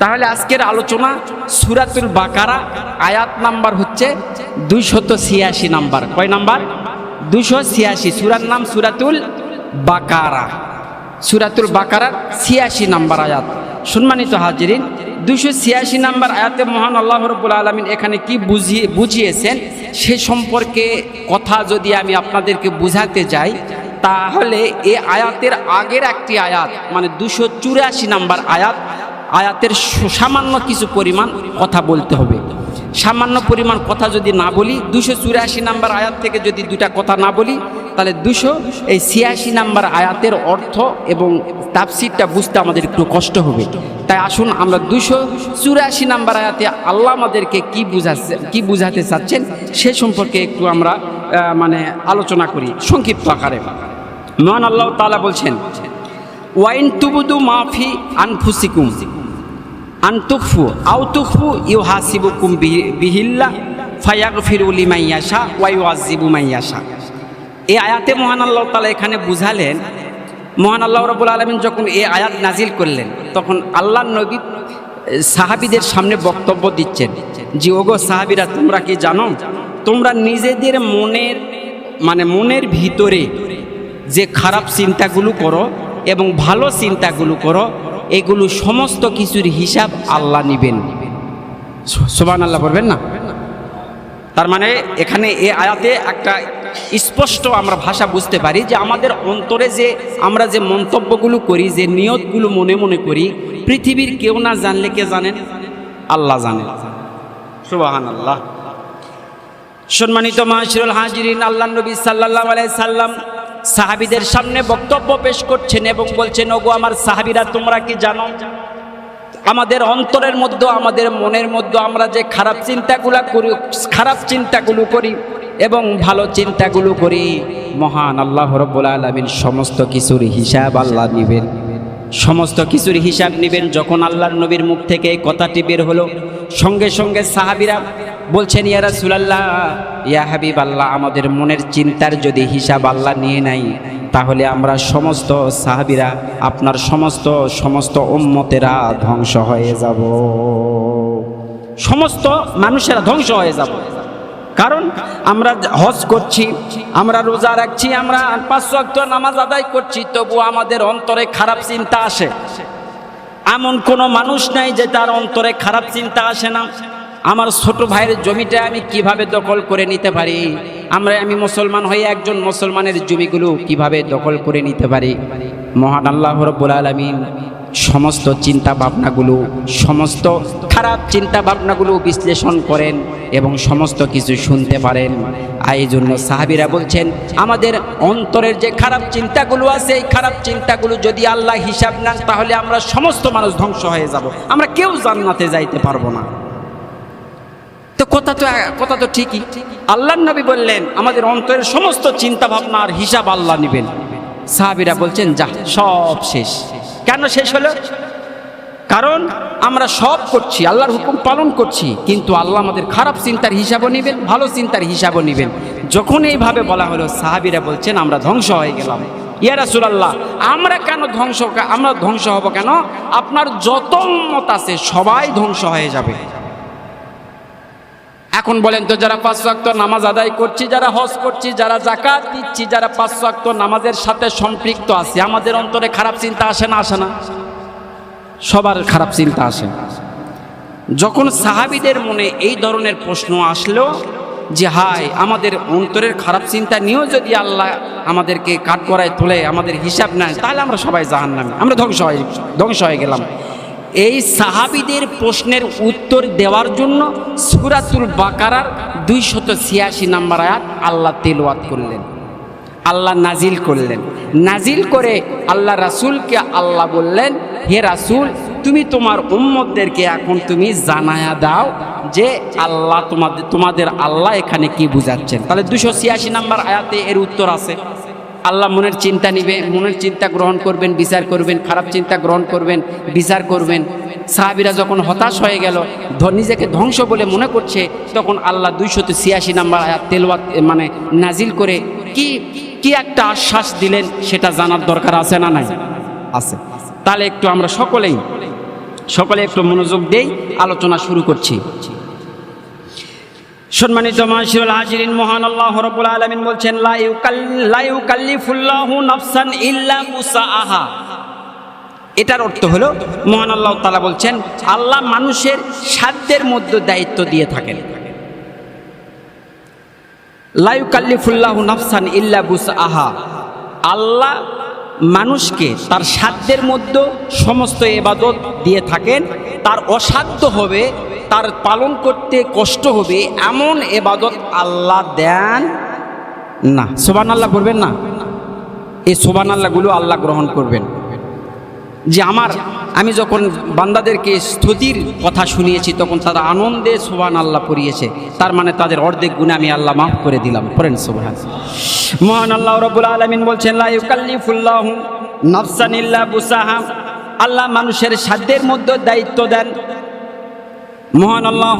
তাহলে আজকের আলোচনা সুরাতুল বাকারা, আয়াত নাম্বার হচ্ছে দুইশত ছিয়াশি নাম্বার। কয় নাম্বার? দুশো ছিয়াশি, সুরার নাম সুরাতুল বাকারা। সুরাতুল বাকারার ছিয়াশি নাম্বার আয়াত। সম্মানিত হাজিরিন দুশো ছিয়াশি নাম্বার আয়াতে মহান আল্লাহ রব্বুল আলমিন এখানে কি বুঝিয়ে বুঝিয়েছেন? সে সম্পর্কে কথা যদি আমি আপনাদেরকে বুঝাতে যাই, তাহলে এ আয়াতের আগের একটি আয়াত মানে দুশো চুরাশি নাম্বার আয়াত আয়াতের সামান্য কিছু পরিমাণ কথা বলতে হবে। সামান্য পরিমাণ কথা যদি না বলি, দুশো চুরাশি নাম্বার আয়াত থেকে যদি দুটা কথা না বলি, তাহলে দুশো এই ছিয়াশি নাম্বার আয়াতের অর্থ এবং তাফসিরটা বুঝতে আমাদের একটু কষ্ট হবে। তাই আসুন আমরা দুশো চুরাশি নাম্বার আয়াতে আল্লাহ আমাদেরকে কি বুঝাচ্ছে, কি বুঝাতে চাচ্ছেন সে সম্পর্কে একটু আমরা মানে আলোচনা করি সংক্ষিপ্ত আকারে। মহান আল্লাহ তালা বলছেন, ওয়াইন তুবুদু মাফি আনফুসিকুম। আনতুকফু আউতুকফু ইউ হাসিবুকুম বিহি- বিহিল্লা ফায়াক ফিরুলি মাইয়াশা ওয়াইউ আজিবু মাইয়াশা এই আয়াতে মহান আল্লাহ তালা এখানে বুঝালেন, মহান আল্লাহ রবুল আলমিন যখন এই আয়াত নাজিল করলেন, তখন আল্লাহ নবী সাহাবিদের সামনে বক্তব্য দিচ্ছেন যে, ওগো সাহাবিরা, তোমরা কি জানো? তোমরা নিজেদের মনের মানে মনের ভিতরে যে খারাপ চিন্তাগুলো করো এবং ভালো চিন্তাগুলো করো এগুলো সমস্ত কিছুর হিসাব আল্লাহ নিবেন। সোবান আল্লাহ বলবেন না? তার মানে এখানে এ আয়াতে একটা স্পষ্ট আমরা ভাষা বুঝতে পারি যে আমাদের অন্তরে যে আমরা যে মন্তব্যগুলো করি যে নিয়তগুলো মনে মনে করি পৃথিবীর কেউ না জানলে কে জানেন? আল্লাহ জানেন। সুবাহান আল্লাহ সম্মানিত মাহশিরুল হাজিরিন আল্লাহ নবী সাল্লাল্লাহু আলাই সাল্লাম সাহাবীদের সামনে বক্তব্য পেশ করছেন এবং বলছেন, ওগো আমার সাহাবিরা, তোমরা কি জানো? আমাদের অন্তরের মধ্যে, আমাদের মনের মধ্যে আমরা যে খারাপ চিন্তাগুলো করি, খারাপ চিন্তাগুলো করি এবং ভালো চিন্তাগুলো করি, মহান আল্লাহ রব্বুল আলমিন সমস্ত কিছুর হিসাব আল্লাহ নিবেন। সমস্ত কিছুর হিসাব নেবেন। যখন আল্লাহর নবীর মুখ থেকে এই কথাটি বের হলো, সঙ্গে সঙ্গে সাহাবিরা বলছেন, ইয়া রাসূলুল্লাহ, ইয়া হাবিব আল্লাহ আমাদের মনের চিন্তার যদি হিসাব আল্লাহ নিয়ে নাই তাহলে আমরা সমস্ত সাহাবিরা, আপনার সমস্ত সমস্ত উম্মতেরা ধ্বংস হয়ে যাব। সমস্ত মানুষেরা ধ্বংস হয়ে যাব। কারণ আমরা হজ করছি, আমরা রোজা রাখছি, আমরা পাঁচ ওয়াক্ত নামাজ আদায় করছি, তবু আমাদের অন্তরে খারাপ চিন্তা আসে। এমন কোনো মানুষ নাই যে তার অন্তরে খারাপ চিন্তা আসে না। আমার ছোট ভাইয়ের জমিটা আমি কীভাবে দখল করে নিতে পারি? আমরা, আমি মুসলমান হয়ে একজন মুসলমানের জমিগুলো কীভাবে দখল করে নিতে পারি? মহান আল্লাহ রব্বুল আলমিন সমস্ত চিন্তা ভাবনাগুলো, সমস্ত খারাপ চিন্তা ভাবনাগুলো বিশ্লেষণ করেন এবং সমস্ত কিছু শুনতে পারেন। এই জন্য সাহাবিরা বলছেন, আমাদের অন্তরের যে খারাপ চিন্তাগুলো আছে, এই খারাপ চিন্তাগুলো যদি আল্লাহ হিসাব নেন, তাহলে আমরা সমস্ত মানুষ ধ্বংস হয়ে যাব। আমরা কেউ জান্নাতে যাইতে পারব না। তো কথা তো কথা তো ঠিকই। আল্লাহ নবী বললেন, আমাদের অন্তরের সমস্ত চিন্তা ভাবনার হিসাব আল্লাহ নেবেন। সাহাবিরা বলছেন, যা, সব শেষ। কেন শেষ হলো? কারণ আমরা সব করছি, আল্লাহর হুকুম পালন করছি, কিন্তু আল্লাহ আমাদের খারাপ চিন্তার হিসাবও নেবেন, ভালো চিন্তার হিসাবও নেবেন। যখন এইভাবে বলা হলো, সাহাবিরা বলছেন, আমরা ধ্বংস হয়ে গেলাম। ইয়া রাসূলুল্লাহ, আমরা কেন ধ্বংস, আমরা ধ্বংস হব কেন? আপনার যত উম্মত আছে, সবাই ধ্বংস হয়ে যাবে। এখন বলেন তো যারা পাঁচ ওয়াক্ত নামাজ আদায় করছি, যারা হজ করছি, যারা জাকাত দিচ্ছি, যারা পাঁচ ওয়াক্ত নামাজের সাথে সম্পৃক্ত আছে, আমাদের অন্তরে খারাপ চিন্তা আসে না আসে না? সবার খারাপ চিন্তা আসে। যখন সাহাবিদের মনে এই ধরনের প্রশ্ন আসলো যে, হায়, আমাদের অন্তরের খারাপ চিন্তা নিয়েও যদি আল্লাহ আমাদেরকে কাঠ করায় তোলে, আমাদের হিসাব নেয়, তাহলে আমরা সবাই জাহান নামে আমরা ধ্বংস হয়ে ধ্বংস হয়ে গেলাম। এই সাহাবিদের প্রশ্নের উত্তর দেওয়ার জন্য সুরাতুল বাকারার দুইশত ছিয়াশি নাম্বার আয়াত আল্লাহ তেলওয়াত করলেন। আল্লাহ নাজিল করলেন। নাজিল করে আল্লাহ রাসূলকে আল্লাহ বললেন, হে রাসুল, তুমি তোমার উম্মতদেরকে এখন তুমি জানায়া দাও যে আল্লাহ তোমাদের তোমাদের আল্লাহ এখানে কি বুঝাচ্ছেন। তাহলে দুশো ছিয়াশি নাম্বার আয়াতে এর উত্তর আছে। আল্লাহ মনের চিন্তা নিবে মনের চিন্তা গ্রহণ করবেন বিচার করবেন খারাপ চিন্তা গ্রহণ করবেন বিচার করবেন। সাহাবিরা যখন হতাশ হয়ে গেল নিজেকে ধ্বংস বলে মনে করছে তখন আল্লাহ দুইশত ছিয়াশি নাম্বার তেলওয়াত মানে নাজিল করে কি কি একটা আশ্বাস দিলেন সেটা জানার দরকার আছে না নাই? আছে। তাহলে একটু আমরা সকলেই সকলে একটু মনোযোগ দেই আলোচনা শুরু করছি। সম্মানিত মাসিউল হাজিরিন মহান আল্লাহ রব্বুল আলামিন বলছেন নাফসান ইল্লা মুসাআহা। এটার অর্থ হলো, মহান আল্লাহ তাআলা বলছেন, আল্লাহ মানুষের সাধ্যের মধ্যে দায়িত্ব দিয়ে থাকেন। লা ইউকাল্লিফুল্লাহু নাফসান ইল্লা বুসআহা আল্লাহ মানুষকে তার সাধ্যের মধ্যে সমস্ত এবাদত দিয়ে থাকেন, তার অসাধ্য হবে তার পালন করতে কষ্ট হবে, এমন এবাদত আল্লাহ দেন না। সোবান আল্লাহ করবেন না? এই সোবান আল্লাহগুলো আল্লাহ গ্রহণ করবেন। যে আমার, আমি যখন বান্দাদেরকে স্তুতির কথা শুনিয়েছি, তখন তারা আনন্দে সোবান আল্লাহ পড়িয়েছে। তার মানে তাদের অর্ধেক গুণে আমি আল্লাহ মাফ করে দিলাম। পড়েন সোবান মহান আল্লাহ রবুল আলমিন বলছেন আল্লাহ মানুষের সাধ্যের মধ্যে দায়িত্ব দেন। মহান আল্লাহ